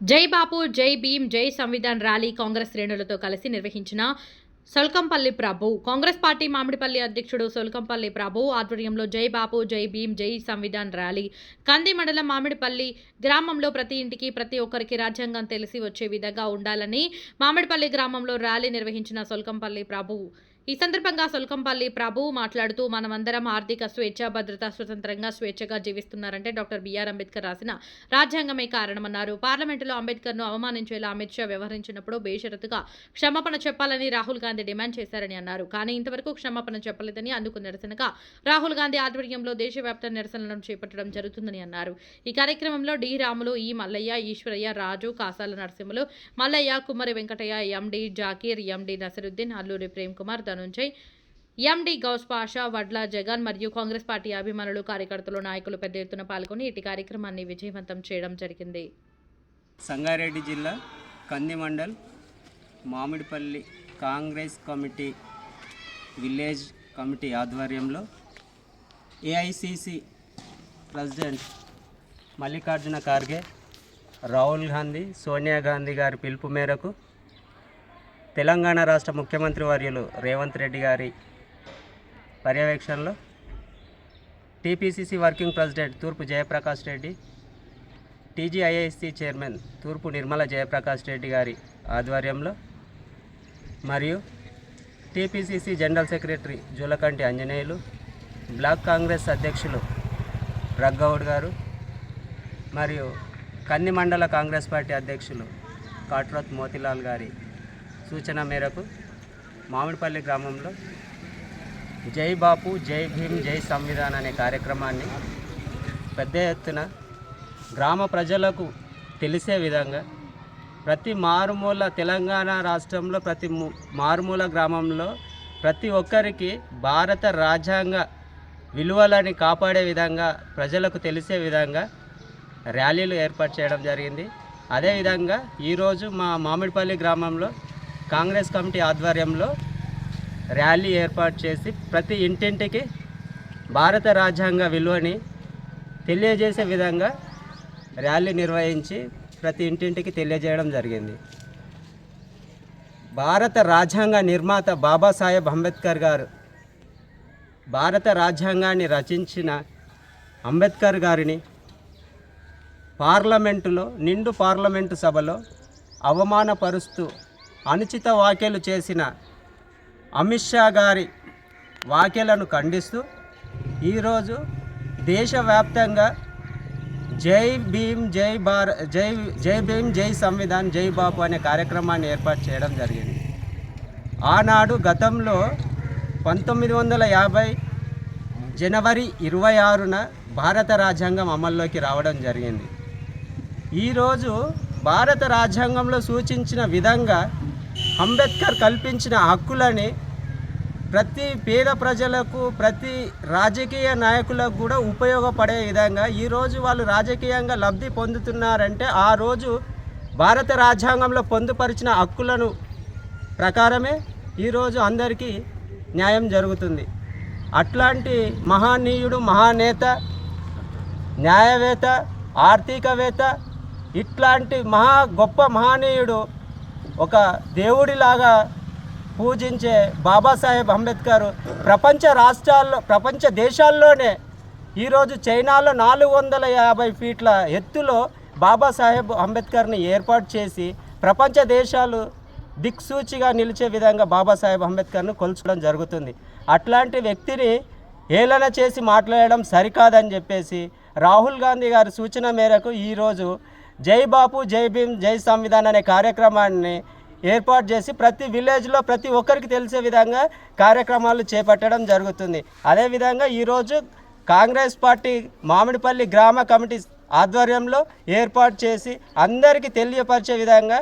జై బాపు జై భీమ్ జై సంవిధాన్ ర్యాలీ కాంగ్రెస్ శ్రేణులతో కలిసి నిర్వహించిన సొల్కంపల్లి ప్రభు. కాంగ్రెస్ పార్టీ మామిడిపల్లి అధ్యక్షుడు సొల్కంపల్లి ప్రభు ఆధ్వర్యంలో జై బాపు జై భీమ్ జై సంవిధాన్ ర్యాలీ కంది మండలం మామిడిపల్లి గ్రామంలో ప్రతి ఇంటికి ప్రతి ఒక్కరికి రాజ్యాంగం తెలిసి వచ్చే విధంగా ఉండాలని మామిడిపల్లి గ్రామంలో ర్యాలీ నిర్వహించిన సొల్కంపల్లి ప్రభు ఈ సందర్భంగా సొల్కంపల్లి ప్రభు మాట్లాడుతూ మనమందరం ఆర్థిక స్వేచ్ఛ భద్రత స్వతంత్రంగా స్వేచ్ఛగా జీవిస్తున్నారంటే డాక్టర్ బిఆర్ అంబేద్కర్ రాసిన రాజ్యాంగమే కారణమన్నారు. పార్లమెంటులో అంబేద్కర్ను అవమానించేలా అమిత్ షా వ్యవహరించినప్పుడు బేషరతుగా క్షమాపణ చెప్పాలని రాహుల్ గాంధీ డిమాండ్ చేశారని అన్నారు. కానీ ఇంతవరకు క్షమాపణ చెప్పలేదని అందుకు నిరసనగా రాహుల్ గాంధీ ఆధ్వర్యంలో దేశవ్యాప్త నిరసనలను చేపట్టడం జరుగుతుందని అన్నారు. ఈ కార్యక్రమంలో డి. రాములు ఈ మల్లయ్య ఈశ్వరయ్య రాజు కాసాల నరసింహులు మల్లయ్య కుమ్మరి వెంకటయ్య ఎండి జాకీర్ ఎండి నసరుద్దీన్ అల్లూరి ప్రేమ్ కుమార్ నుంచి. ఎండి గౌస్ పాషా వడ్ల జగన్ మరియు కాంగ్రెస్ పార్టీ అభిమానులు కార్యకర్తలు నాయకులు పెద్ద ఎత్తున పాల్గొని ఇటు కార్యక్రమాన్ని విజయవంతం చేయడం జరిగింది. సంగారెడ్డి జిల్లా Kandi mandal Mamidipalli Congress committee village committee ఆధ్వర్యంలో ఏఐసిసి ప్రెసిడెంట్ మల్లికార్జున ఖార్గే రాహుల్ గాంధీ సోనియా గాంధీ గారి పిలుపు మేరకు తెలంగాణ రాష్ట్ర ముఖ్యమంత్రి వర్యులు రేవంత్ రెడ్డి గారి పర్యవేక్షణలో టీపీసీసీ వర్కింగ్ ప్రెసిడెంట్ తూర్పు జయప్రకాష్ రెడ్డి టీజీఐఐసి చైర్మన్ తూర్పు నిర్మల జయప్రకాష్ రెడ్డి గారి ఆధ్వర్యంలో మరియు TPCC general secretary Julakanti Anjaneyulu block Congress అధ్యక్షులు రగ్గౌడ్ గారు మరియు కన్ని మండల కాంగ్రెస్ పార్టీ అధ్యక్షులు కాట్రోత్ మోతిలాల్ గారి సూచన మేరకు మామిడిపల్లి గ్రామంలో జై బాపు జై భీమ్ జై సంవిధాన్ అనే కార్యక్రమాన్ని పెద్ద ఎత్తున గ్రామ ప్రజలకు తెలిసే విధంగా ప్రతి మారుమూల తెలంగాణ రాష్ట్రంలో ప్రతి మారుమూల గ్రామంలో ప్రతి ఒక్కరికి భారత రాజ్యాంగ విలువలని కాపాడే విధంగా ప్రజలకు తెలిసే విధంగా ర్యాలీలు ఏర్పాటు చేయడం జరిగింది. అదేవిధంగా ఈరోజు మా మామిడిపల్లి గ్రామంలో కాంగ్రెస్ కమిటీ ఆధ్వర్యంలో ర్యాలీ ఏర్పాటు చేసి ప్రతి ఇంటింటికి భారత రాజ్యాంగ విలువని తెలియజేసే విధంగా ర్యాలీ నిర్వహించి ప్రతి ఇంటింటికి తెలియజేయడం జరిగింది. భారత రాజ్యాంగ నిర్మాత బాబాసాహెబ్ అంబేద్కర్ గారు భారత రాజ్యాంగాన్ని రచించిన అంబేద్కర్ గారిని పార్లమెంటులో నిండు పార్లమెంటు సభలో అవమానపరుస్తూ అనుచిత వ్యాఖ్యలు చేసిన అమిత్ షా గారి వ్యాఖ్యలను ఖండిస్తూ ఈరోజు దేశవ్యాప్తంగా జై భీమ్ జై భార జై జై భీమ్ జై సంవిధాన్ జై బాబు అనే కార్యక్రమాన్ని ఏర్పాటు చేయడం జరిగింది. ఆనాడు గతంలో పంతొమ్మిది వందల యాభై జనవరి ఇరవై ఆరున భారత రాజ్యాంగం అమల్లోకి రావడం జరిగింది. ఈరోజు భారత రాజ్యాంగంలో సూచించిన విధంగా అంబేద్కర్ కల్పించిన హక్కులని ప్రతి పేద ప్రజలకు ప్రతి రాజకీయ నాయకులకు కూడా ఉపయోగపడే విధంగా ఈరోజు వాళ్ళు రాజకీయంగా లబ్ధి పొందుతున్నారంటే ఆ రోజు భారత రాజ్యాంగంలో పొందుపరిచిన హక్కులను ప్రకారమే ఈరోజు అందరికీ న్యాయం జరుగుతుంది. అట్లాంటి మహానీయుడు మహానేత న్యాయవేత్త ఆర్థికవేత్త ఇట్లాంటి మహా గొప్ప మహనీయుడు ఒక దేవుడిలాగా పూజించే బాబాసాహెబ్ అంబేద్కర్ ప్రపంచ రాష్ట్రాల్లో ప్రపంచ దేశాల్లోనే ఈరోజు చైనాలో నాలుగు వందల యాభై ఫీట్ల ఎత్తులో బాబాసాహెబ్ అంబేద్కర్ని ఏర్పాటు చేసి ప్రపంచ దేశాలు దిక్సూచిగా నిలిచే విధంగా బాబాసాహెబ్ అంబేద్కర్ను కొల్చడం జరుగుతుంది. అట్లాంటి వ్యక్తిని ఏలన చేసి మాట్లాడడం సరికాదని చెప్పేసి రాహుల్ గాంధీ గారి సూచన మేరకు ఈరోజు జై బాపు జై భీమ్ జై సంవిధాన్ అనే కార్యక్రమాన్ని ఏర్పాటు చేసి ప్రతి విలేజ్లో ప్రతి ఒక్కరికి తెలిసే విధంగా కార్యక్రమాలు చేపట్టడం జరుగుతుంది. అదేవిధంగా ఈరోజు కాంగ్రెస్ పార్టీ మామిడిపల్లి గ్రామ కమిటీ ఆధ్వర్యంలో ఏర్పాటు చేసి అందరికీ తెలియపరిచే విధంగా